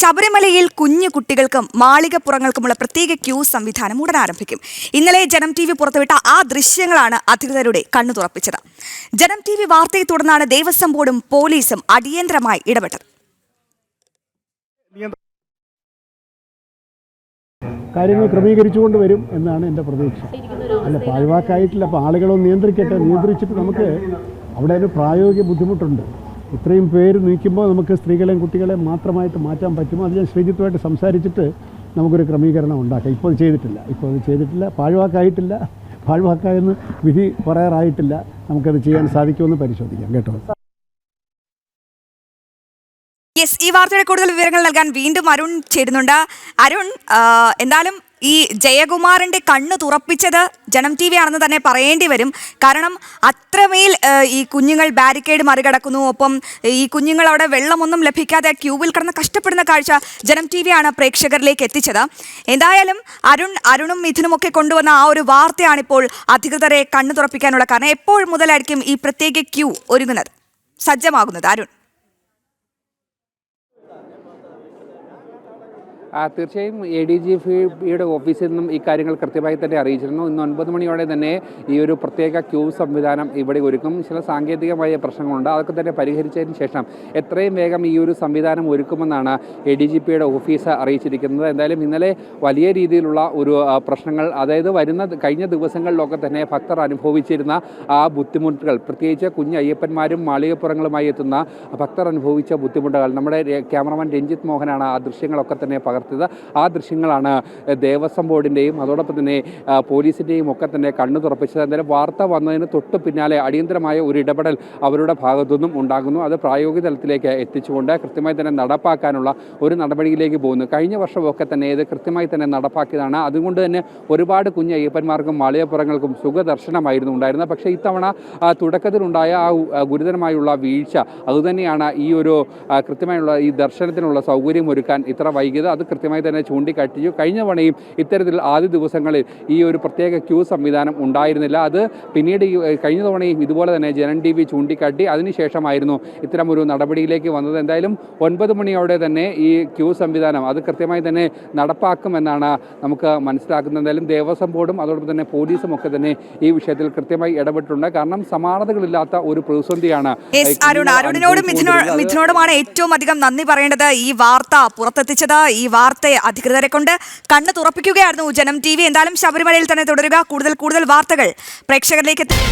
ശബരിമലയിൽ കുഞ്ഞു കുട്ടികൾക്കും മാളികപ്പുറങ്ങൾക്കുമുള്ള പ്രത്യേക ക്യൂ സംവിധാനം ഉടൻ ആരംഭിക്കും. ഇന്നലെ ജനം ടി വി പുറത്തുവിട്ട ആ ദൃശ്യങ്ങളാണ് അധികൃതരുടെ കണ്ണു തുറപ്പിച്ചത് ജനം ടി വി വാർത്തയെ തുടർന്നാണ് ദേവസ്വം ബോർഡും പോലീസും അടിയന്തരമായി ഇടപെട്ടത്. കാര്യങ്ങൾ ക്രമീകരിച്ചുകൊണ്ട് വരും എന്നാണ് എന്റെ പ്രതീക്ഷ. അല്ല പാഴ്വാക്കായിട്ടില്ല അപ്പോൾ ആളുകളൊന്ന് നിയന്ത്രിക്കട്ടെ നിയന്ത്രിച്ചിട്ട് നമുക്ക് അവിടെ ഒരു പ്രായോഗിക ബുദ്ധിമുട്ടുണ്ട്. ഇത്രയും പേര് നീക്കുമ്പോൾ നമുക്ക് സ്ത്രീകളെയും കുട്ടികളെയും മാത്രമായിട്ട് മാറ്റാൻ പറ്റുമോ? അത് ഞാൻ ശ്രീജിത്തുമായിട്ട് സംസാരിച്ചിട്ട് നമുക്കൊരു ക്രമീകരണം ഉണ്ടാക്കാം. ഇപ്പോൾ അത് ചെയ്തിട്ടില്ല. ഇപ്പോൾ അത് ചെയ്തിട്ടില്ല. പാഴ്വാക്കായിട്ടില്ല. പാഴ്വാക്കായെന്ന് വിധി പറയാറായിട്ടില്ല. നമുക്കത് ചെയ്യാൻ സാധിക്കുമെന്ന് പരിശോധിക്കാം. കേട്ടോ? യെസ് ഈ വാർത്തയുടെ കൂടുതൽ വിവരങ്ങൾ നൽകാൻ വീണ്ടും അരുൺ ചേരുന്നുണ്ട്. അരുൺ എന്തായാലും ഈ ജയകുമാറിന്റെ കണ്ണ് തുറപ്പിച്ചത് ജനം ടി വി ആണെന്ന് തന്നെ പറയേണ്ടി വരും. കാരണം അത്രമേൽ ഈ കുഞ്ഞുങ്ങൾ ബാരിക്കേഡ് മറികടക്കുന്നു. ഒപ്പം ഈ കുഞ്ഞുങ്ങൾ അവിടെ വെള്ളമൊന്നും ലഭിക്കാതെ ക്യൂവിൽ കിടന്ന് കഷ്ടപ്പെടുന്ന കാഴ്ച ജനം ടി വി ആണ് പ്രേക്ഷകരിലേക്ക് എത്തിച്ചത്. എന്തായാലും അരുൺ അരുണും മിഥുനുമൊക്കെ കൊണ്ടുവന്ന ആ ഒരു വാർത്തയാണിപ്പോൾ അധികൃതരെ കണ്ണു തുറപ്പിക്കാനുള്ള കാരണം. എപ്പോൾ മുതലായിരിക്കും ഈ പ്രത്യേക ക്യൂ ഒരുങ്ങുന്നത്? സജ്ജമാകുന്നത് അരുൺ. തീർച്ചയായും എ ഡി ജി പിയുടെ ഓഫീസിൽ നിന്നും ഈ കാര്യങ്ങൾ കൃത്യമായി തന്നെ അറിയിച്ചിരുന്നു. ഇന്ന് ഒൻപത് മണിയോടെ തന്നെ ഈ ഒരു പ്രത്യേക ക്യൂ സംവിധാനം ഇവിടെ ഒരുക്കും. ചില സാങ്കേതികമായ പ്രശ്നങ്ങളുണ്ട്. അതൊക്കെ തന്നെ പരിഹരിച്ചതിന് ശേഷം എത്രയും വേഗം ഈ ഒരു സംവിധാനം ഒരുക്കുമെന്നാണ് എ ഡി ജി പിയുടെ ഓഫീസ് അറിയിച്ചിരിക്കുന്നത്. എന്തായാലും ഇന്നലെ വലിയ രീതിയിലുള്ള ഒരു പ്രശ്നങ്ങൾ അതായത് വരുന്ന കഴിഞ്ഞ ദിവസങ്ങളിലൊക്കെ തന്നെ ഭക്തർ അനുഭവിച്ചിരുന്ന ആ ബുദ്ധിമുട്ടുകൾ പ്രത്യേകിച്ച് കുഞ്ഞ് അയ്യപ്പന്മാരും മാളികപ്പുറങ്ങളുമായി എത്തുന്ന ഭക്തർ അനുഭവിച്ച ബുദ്ധിമുട്ടുകൾ നമ്മുടെ ക്യാമറമാൻ രഞ്ജിത്ത് മോഹനാണ് ആ ദൃശ്യങ്ങളൊക്കെ തന്നെ പകർത്തിയത് ആ ദൃശ്യങ്ങളാണ് ദേവസ്വം ബോർഡിന്റെയും അതോടൊപ്പം തന്നെ പോലീസിന്റെയും ഒക്കെ തന്നെ കണ്ണു തുറപ്പിച്ചത്. എന്തായാലും വാർത്ത വന്നതിന് തൊട്ട് പിന്നാലെ അടിയന്തരമായ ഒരു ഇടപെടൽ അവരുടെ ഭാഗത്തുനിന്നും ഉണ്ടാകുന്നു. അത് പ്രായോഗിക തലത്തിലേക്ക് എത്തിച്ചുകൊണ്ട് കൃത്യമായി തന്നെ നടപ്പാക്കാനുള്ള ഒരു നടപടിയിലേക്ക് പോകുന്നു. കഴിഞ്ഞ വർഷമൊക്കെ തന്നെ ഇത് കൃത്യമായി തന്നെ നടപ്പാക്കിയതാണ്. അതുകൊണ്ട് തന്നെ ഒരുപാട് കുഞ്ഞ് അയ്യപ്പന്മാർക്കും മാളികപ്പുറങ്ങൾക്കും സുഖദർശനമായിരുന്നു ഉണ്ടായിരുന്നത്. പക്ഷേ ഇത്തവണ തുടക്കത്തിലുണ്ടായ ആ ഗുരുതരമായുള്ള വീഴ്ച അതുതന്നെയാണ് ഈ ഒരു കൃത്യമായുള്ള ഈ ദർശനത്തിനുള്ള സൗകര്യം ഒരുക്കാൻ ഇത്ര വൈകിയത്. അത് കൃത്യമായി തന്നെ ചൂണ്ടിക്കാട്ടിച്ചു. കഴിഞ്ഞ തവണയും ഇത്തരത്തിൽ ആദ്യ ദിവസങ്ങളിൽ ഈ ഒരു പ്രത്യേക ക്യൂ സംവിധാനം ഉണ്ടായിരുന്നില്ല. അത് പിന്നീട് ഈ കഴിഞ്ഞ തവണയും ഇതുപോലെ തന്നെ ജനൻ ടി വി ചൂണ്ടിക്കാട്ടി. അതിനുശേഷമായിരുന്നു ഇത്തരം ഒരു നടപടിയിലേക്ക് വന്നത്. എന്തായാലും ഒൻപത് മണിയോടെ തന്നെ ഈ ക്യൂ സംവിധാനം അത് കൃത്യമായി തന്നെ നടപ്പാക്കുമെന്നാണ് നമുക്ക് മനസ്സിലാക്കുന്നത്. എന്തായാലും ദേവസ്വം ബോർഡും അതോടൊപ്പം തന്നെ പോലീസും ഒക്കെ തന്നെ ഈ വിഷയത്തിൽ കൃത്യമായി ഇടപെട്ടിട്ടുണ്ട്. കാരണം സമാനതകളില്ലാത്ത ഒരു പ്രതിസന്ധിയാണ് അരുൺ അരുണിനോടും മിഥുനോടുമാണ് ഏറ്റവും അധികം നന്ദി പറയേണ്ടത് ഈ വാർത്ത പുറത്തെത്തിച്ചത്. ഈ വാർത്ത അധികൃതരെ കൊണ്ട് കണ്ണ് തുറപ്പിക്കുകയായിരുന്നു ജനം ടി വി. എന്തായാലും ശബരിമലയിൽ തന്നെ തുടരുക. കൂടുതൽ കൂടുതൽ വാർത്തകൾ പ്രേക്ഷകരിലേക്ക് എത്തി-